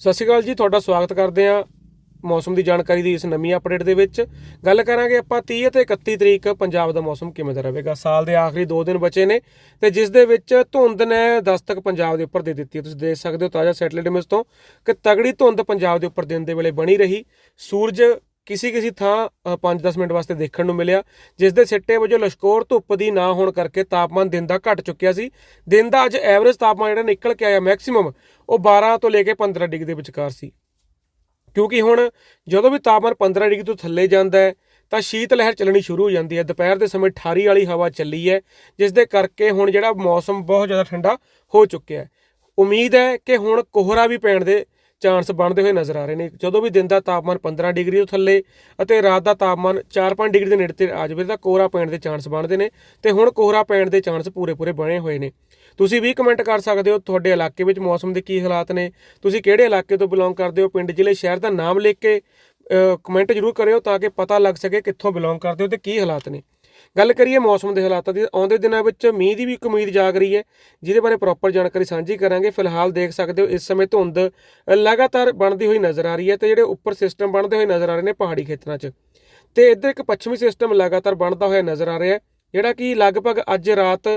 ਸਤਿ ਸ਼੍ਰੀ ਅਕਾਲ ਜੀ, ਤੁਹਾਡਾ ਸਵਾਗਤ ਕਰਦੇ ਹਾਂ ਮੌਸਮ ਦੀ ਜਾਣਕਾਰੀ ਦੀ ਇਸ ਨਵੀਂ ਅਪਡੇਟ ਦੇ ਵਿੱਚ। ਗੱਲ ਕਰਾਂਗੇ ਆਪਾਂ 30 ਅਤੇ 31 ਤਰੀਕ ਪੰਜਾਬ ਦਾ ਮੌਸਮ ਕਿਵੇਂ ਦਾ ਰਹੇਗਾ। ਸਾਲ ਦੇ ਆਖਰੀ 2 ਦਿਨ ਬਚੇ ਨੇ ਤੇ ਜਿਸ ਦੇ ਵਿੱਚ ਧੁੰਦ ਨੇ ਦਸਤਕ ਪੰਜਾਬ ਦੇ ਉੱਪਰ ਦੇ ਦਿੱਤੀ ਹੈ। ਤੁਸੀਂ ਦੇਖ ਸਕਦੇ ਹੋ ਤਾਜ਼ਾ ਸੈਟਲਾਈਟ ਇਮੇਜ ਤੋਂ ਕਿ ਤਗੜੀ ਧੁੰਦ ਪੰਜਾਬ ਦੇ ਉੱਪਰ ਦਿਨ ਦੇ ਵੇਲੇ ਬਣੀ ਰਹੀ। ਸੂਰਜ ਕਿਸੇ ਕਿਸੇ ਥਾਂ 5-10 ਮਿੰਟ ਵਾਸਤੇ ਦੇਖਣ ਨੂੰ ਮਿਲਿਆ ਜਿਸ ਦੇ ਸਿੱਟੇ ਵਜੋਂ ਲਸ਼ਕੋਰ ਧੁੱਪ ਦੀ ਨਾ ਹੋਣ ਕਰਕੇ ਤਾਪਮਾਨ ਦਿਨ ਦਾ ਘਟ ਚੁੱਕਿਆ ਸੀ। ਦਿਨ ਦਾ ਅੱਜ ਐਵਰੇਜ ਤਾਪਮਾਨ ਜਿਹੜਾ ਨਿਕਲ ਕੇ ਆਇਆ ਮੈਕਸਿਮਮ, ਉਹ 12 ਤੋਂ ਲੈ ਕੇ 15 ਡਿਗਰੀ ਦੇ ਵਿਚਕਾਰ ਸੀ। ਕਿਉਂਕਿ ਹੁਣ ਜਦੋਂ ਵੀ ਤਾਪਮਾਨ 15 ਡਿਗਰੀ ਤੋਂ ਥੱਲੇ ਜਾਂਦਾ ਹੈ, ਤਾਂ ਸ਼ੀਤ ਲਹਿਰ ਚੱਲਣੀ ਸ਼ੁਰੂ ਹੋ ਜਾਂਦੀ ਹੈ। ਦੁਪਹਿਰ ਦੇ ਸਮੇਂ ਠਾਰੀ ਵਾਲੀ ਹਵਾ ਚੱਲੀ ਹੈ ਜਿਸ ਦੇ ਕਰਕੇ ਹੁਣ ਜਿਹੜਾ ਮੌਸਮ ਬਹੁਤ ਜ਼ਿਆਦਾ ਠੰਡਾ ਹੋ ਚੁੱਕਿਆ ਹੈ। ਉਮੀਦ ਹੈ ਕਿ ਹੁਣ ਕੋਹਰਾ ਵੀ ਪੈਣ ਦੇ ਚਾਂਸ ਬਣਦੇ ਹੋਏ ਨਜ਼ਰ ਆ ਰਹੇ ਨੇ। ਜਦੋਂ ਵੀ ਦਿਨ ਦਾ ਤਾਪਮਾਨ 15 ਡਿਗਰੀ ਤੋਂ ਥੱਲੇ ਅਤੇ ਰਾਤ ਦਾ ਤਾਪਮਾਨ 4-5 ਡਿਗਰੀ ਦੇ ਨੇੜੇ ਤੇ ਆ ਜਾਵੇ ਤਾਂ ਕੋਹਰਾ ਪੈਣ ਦੇ ਚਾਂਸ ਬਣਦੇ ਨੇ ਤੇ ਹੁਣ ਕੋਹਰਾ ਪੈਣ ਦੇ ਚਾਂਸ ਪੂਰੇ-ਪੂਰੇ ਬਣੇ ਹੋਏ ਨੇ। ਤੁਸੀਂ ਵੀ ਕਮੈਂਟ ਕਰ ਸਕਦੇ ਹੋ ਤੁਹਾਡੇ ਇਲਾਕੇ ਵਿੱਚ ਮੌਸਮ ਦੇ ਕੀ ਹਾਲਾਤ ਨੇ। ਤੁਸੀਂ ਕਿਹੜੇ ਇਲਾਕੇ ਤੋਂ ਬਿਲੋਂਗ ਕਰਦੇ ਹੋ? ਪਿੰਡ, ਜ਼ਿਲ੍ਹੇ, ਸ਼ਹਿਰ ਦਾ ਨਾਮ ਲਿਖ ਕੇ ਕਮੈਂਟ ਜ਼ਰੂਰ ਕਰਿਓ ਤਾਂ ਕਿ ਪਤਾ ਲੱਗ ਸਕੇ ਕਿੱਥੋਂ ਬਿਲੋਂਗ ਕਰਦੇ ਹੋ ਤੇ ਕੀ ਹਾਲਾਤ ਨੇ। ਗੱਲ ਕਰੀਏ ਮੌਸਮ ਦੇ ਹਾਲਾਤਾਂ ਦੀ, ਆਉਂਦੇ ਦਿਨਾਂ ਵਿੱਚ ਮੀਂਹ ਦੀ ਵੀ ਇੱਕ ਉਮੀਦ ਜਾਗ ਰਹੀ ਹੈ, ਜਿਹਦੇ ਬਾਰੇ ਪ੍ਰੋਪਰ ਜਾਣਕਾਰੀ ਸਾਂਝੀ ਕਰਾਂਗੇ। ਫਿਲਹਾਲ ਦੇਖ ਸਕਦੇ ਹੋ, ਇਸ ਸਮੇਂ ਧੁੰਦ ਲਗਾਤਾਰ ਬਣਦੀ ਹੋਈ ਨਜ਼ਰ ਆ ਰਹੀ ਹੈ ਤੇ ਜਿਹੜੇ ਉੱਪਰ ਸਿਸਟਮ ਬਣਦੇ ਹੋਏ ਨਜ਼ਰ ਆ ਰਹੇ ਨੇ ਪਹਾੜੀ ਖੇਤਰਾਂ 'ਚ। ਤੇ ਇੱਧਰ ਇੱਕ ਪੱਛਮੀ ਸਿਸਟਮ ਲਗਾਤਾਰ ਬਣਦਾ ਹੋਇਆ ਨਜ਼ਰ ਆ ਰਿਹਾ ਹੈ, ਜਿਹੜਾ ਕਿ ਲਗਭਗ ਅੱਜ ਰਾਤ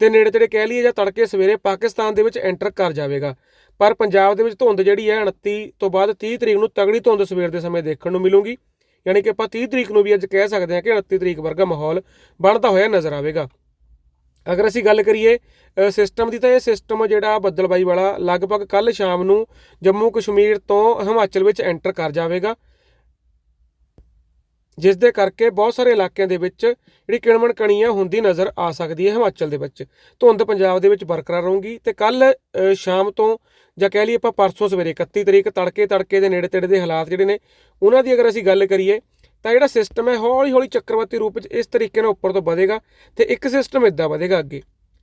ਦੇ ਨੇੜੇ ਤੇੜੇ ਕਹਿ ਲਈਏ ਜਾਂ ਤੜਕੇ ਸਵੇਰੇ ਪਾਕਿਸਤਾਨ ਦੇ ਵਿੱਚ ਐਂਟਰ ਕਰ ਜਾਵੇਗਾ। ਪਰ ਪੰਜਾਬ ਦੇ ਵਿੱਚ ਧੁੰਦ ਜਿਹੜੀ ਹੈ 29 ਤੋਂ ਬਾਅਦ 30 ਤਰੀਕ ਨੂੰ ਤਗੜੀ ਧੁੰਦ ਸਵੇਰ ਦੇ ਸਮੇਂ ਦੇਖਣ ਨੂੰ ਮਿਲੂਗੀ। ਯਾਨੀ ਕਿ ਆਪਾਂ 30 ਤਰੀਕ ਨੂੰ ਵੀ ਅੱਜ ਕਹਿ ਸਕਦੇ ਹਾਂ ਕਿ 29 ਤਰੀਕ ਵਰਗਾ ਮਾਹੌਲ ਬਣਦਾ ਹੋਇਆ ਨਜ਼ਰ ਆਵੇਗਾ। ਅਗਰ ਅਸੀਂ ਗੱਲ ਕਰੀਏ ਸਿਸਟਮ ਦੀ ਤਾਂ ਇਹ ਸਿਸਟਮ ਜਿਹੜਾ ਬੱਦਲਬਾਈ ਵਾਲਾ ਲਗਭਗ ਕੱਲ ਸ਼ਾਮ ਨੂੰ ਜੰਮੂ ਕਸ਼ਮੀਰ ਤੋਂ ਹਿਮਾਚਲ ਵਿੱਚ ਐਂਟਰ ਕਰ ਜਾਵੇਗਾ। ਜਿਸ ਦੇ ਕਰਕੇ ਬਹੁਤ ਸਾਰੇ ਇਲਾਕਿਆਂ ਦੇ ਵਿੱਚ ਜਿਹੜੀ ਕਿਣਮਣ ਕਣੀਆਂ ਹੁੰਦੀ ਨਜ਼ਰ ਆ ਸਕਦੀ ਹੈ ਹਿਮਾਚਲ ਦੇ ਵਿੱਚ। ਧੁੰਦ ਪੰਜਾਬ ਦੇ ਵਿੱਚ ਬਰਕਰਾਰ ਰਹੂਗੀ ਤੇ ਕੱਲ ਸ਼ਾਮ ਤੋਂ ਜਾਂ ਕਹਿ ਲਈਏ ਆਪਾਂ ਪਰਸੋਂ ਸਵੇਰੇ 31 ਤਰੀਕ ਤੜਕੇ ਤੜਕੇ ਦੇ ਨੇੜੇ ਤੇੜੇ ਦੇ ਹਾਲਾਤ ਜਿਹੜੇ ਨੇ, ਉਹਨਾਂ ਦੀ ਅਗਰ ਅਸੀਂ ਗੱਲ ਕਰੀਏ ਤਾਂ ਜਿਹੜਾ ਸਿਸਟਮ ਹੈ ਹੌਲੀ ਹੌਲੀ ਚੱਕਰਵਾਤੀ ਰੂਪ ਵਿੱਚ ਇਸ ਤਰੀਕੇ ਨਾਲ ਉੱਪਰ ਤੋਂ ਵਧੇਗਾ ਤੇ ਇੱਕ ਸਿਸਟਮ ਇਦਾਂ ਵਧੇਗਾ ਅੱਗੇ।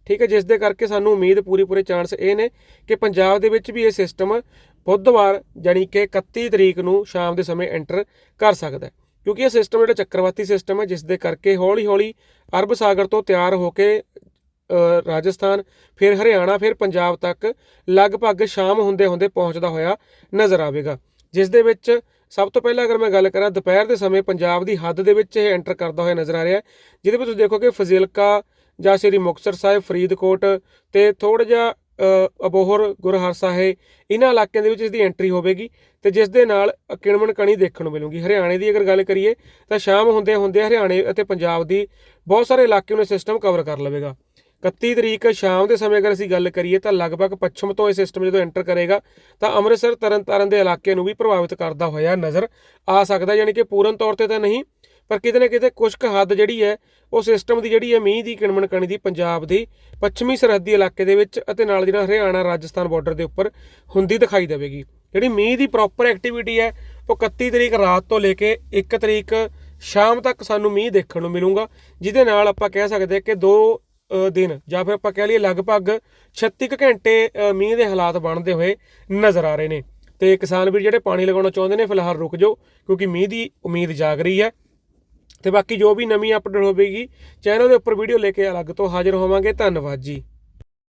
ਠੀਕ ਹੈ ਜਿਸ ਦੇ ਕਰਕੇ ਸਾਨੂੰ ਉਮੀਦ ਪੂਰੀ ਪੂਰੇ ਚਾਂਸ ਇਹ ਨੇ ਕਿ ਪੰਜਾਬ ਦੇ ਵਿੱਚ ਵੀ ਇਹ ਸਿਸਟਮ ਬੁੱਧਵਾਰ ਜਾਨੀ ਕਿ 31 ਤਰੀਕ ਨੂੰ ਸ਼ਾਮ ਦੇ ਸਮੇਂ ਐਂਟਰ ਕਰ ਸਕਦਾ ਹੈ। ਕਿਉਂਕਿ ਇਹ ਸਿਸਟਮ ਜਿਹੜਾ ਚੱਕਰਵਾਤੀ ਸਿਸਟਮ ਹੈ ਜਿਸ ਦੇ ਕਰਕੇ ਹੌਲੀ ਹੌਲੀ ਅਰਬ ਸਾਗਰ ਤੋਂ ਤਿਆਰ ਹੋ ਕੇ ਰਾਜਸਥਾਨ, ਫਿਰ ਹਰਿਆਣਾ, ਫਿਰ ਪੰਜਾਬ ਤੱਕ ਲਗਭਗ ਸ਼ਾਮ ਹੁੰਦੇ ਹੁੰਦੇ ਪਹੁੰਚਦਾ ਹੋਇਆ ਨਜ਼ਰ ਆਵੇਗਾ। ਜਿਸ ਦੇ ਵਿੱਚ ਸਭ ਤੋਂ ਪਹਿਲਾਂ ਅਗਰ ਮੈਂ ਗੱਲ ਕਰਾਂ, ਦੁਪਹਿਰ ਦੇ ਸਮੇਂ ਪੰਜਾਬ ਦੀ ਹੱਦ ਦੇ ਵਿੱਚ ਇਹ ਐਂਟਰ ਕਰਦਾ ਹੋਇਆ ਨਜ਼ਰ ਆ ਰਿਹਾ ਹੈ, ਜਿਹਦੇ ਵਿੱਚ ਤੁਸੀਂ ਦੇਖੋ ਕਿ ਫਜ਼ਿਲਕਾ ਜਾਂ ਸ੍ਰੀ ਮੁਕਤਸਰ ਸਾਹਿਬ, ਫਰੀਦਕੋਟ ਤੇ ਥੋੜਾ ਜਿਹਾ ਅਬੋਹਰ ਗੁਰਹਰ ਸਾਹਿਬ ਇਹਨਾਂ ਇਲਾਕਿਆਂ ਦੇ ਵਿੱਚ ਇਸ ਦੀ ਐਂਟਰੀ ਹੋਵੇਗੀ ਤੇ ਜਿਸ ਦੇ ਨਾਲ ਕਿਣਮਣ ਕਣੀ ਦੇਖਣ ਨੂੰ ਮਿਲੂਗੀ। ਹਰਿਆਣੇ ਦੀ ਅਗਰ ਗੱਲ ਕਰੀਏ ਤਾਂ ਸ਼ਾਮ ਹੁੰਦੇ ਹੁੰਦੇ ਹਰਿਆਣੇ ਅਤੇ ਪੰਜਾਬ ਦੀ ਬਹੁਤ ਸਾਰੇ ਇਲਾਕੇ ਨੂੰ ਸਿਸਟਮ ਕਵਰ ਕਰ ਲਵੇਗਾ। 31 ਤਰੀਕ ਸ਼ਾਮ ਦੇ ਸਮੇਂ ਅਗਰ ਅਸੀਂ ਗੱਲ ਕਰੀਏ ਤਾਂ ਲਗਭਗ ਪੱਛਮ ਤੋਂ ਇਹ ਸਿਸਟਮ ਜਦੋਂ ਐਂਟਰ ਕਰੇਗਾ ਤਾਂ ਅੰਮ੍ਰਿਤਸਰ ਤਰਨਤਾਰਨ ਦੇ ਇਲਾਕੇ ਨੂੰ ਵੀ ਪ੍ਰਭਾਵਿਤ ਕਰਦਾ ਹੋਇਆ ਨਜ਼ਰ ਆ ਸਕਦਾ, ਯਾਨੀ ਕਿ ਪੂਰਨ ਤੌਰ ਤੇ ਤਾਂ ਨਹੀਂ ਪਰ ਕਿਤੇ ਨਾ ਕਿਤੇ ਕੁਝ ਕੁ ਹੱਦ ਜਿਹੜੀ ਹੈ, ਉਹ ਸਿਸਟਮ ਦੀ ਜਿਹੜੀ ਹੈ ਮੀਂਹ ਦੀ ਕਿਣਮਣ ਕਣੀ ਦੀ, ਪੰਜਾਬ ਦੀ, ਪੱਛਮੀ ਸਰਹੱਦੀ ਇਲਾਕੇ ਦੇ ਵਿੱਚ ਅਤੇ ਨਾਲ ਜਿਹੜਾ ਹਰਿਆਣਾ, ਰਾਜਸਥਾਨ ਬਾਰਡਰ ਦੇ ਉੱਪਰ ਹੁੰਦੀ ਦਿਖਾਈ ਦੇਵੇਗੀ। ਜਿਹੜੀ ਮੀਂਹ ਦੀ ਪ੍ਰੋਪਰ ਐਕਟੀਵਿਟੀ ਹੈ, ਉਹ 31 ਤਰੀਕ ਰਾਤ ਤੋਂ ਲੈ ਕੇ 1 ਤਰੀਕ ਸ਼ਾਮ ਤੱਕ ਸਾਨੂੰ ਮੀਂਹ ਦੇਖਣ ਨੂੰ ਮਿਲੂਗਾ, ਜਿਹਦੇ ਨਾਲ ਆਪਾਂ ਕਹਿ ਸਕਦੇ ਕਿ ਦੋ ਦਿਨ ਜਾਂ ਫਿਰ ਆਪਾਂ ਕਹਿ ਲਈਏ ਲਗਭਗ 36 ਘੰਟੇ ਮੀਂਹ ਦੇ ਹਾਲਾਤ ਬਣਦੇ ਹੋਏ ਨਜ਼ਰ ਆ ਰਹੇ ਨੇ। ਤੇ ਕਿਸਾਨ ਵੀਰ ਜਿਹੜੇ ਪਾਣੀ ਲਗਾਉਣਾ ਚਾਹੁੰਦੇ ਨੇ, ਫਿਲਹਾਲ ਰੁਕ ਜਾਓ, ਕਿਉਂਕਿ ਮੀਂਹ ਦੀ ਉਮੀਦ ਜਾਗ ਰਹੀ ਹੈ। ਤੇ ਬਾਕੀ ਜੋ ਵੀ ਨਵੀਂ ਅਪਡੇਟ ਹੋਵੇਗੀ ਚੈਨਲ ਦੇ ਉੱਪਰ ਵੀਡੀਓ ਲੈ ਕੇ ਅਲੱਗ ਤੋਂ ਹਾਜ਼ਰ ਹੋਵਾਂਗੇ। ਧੰਨਵਾਦ ਜੀ।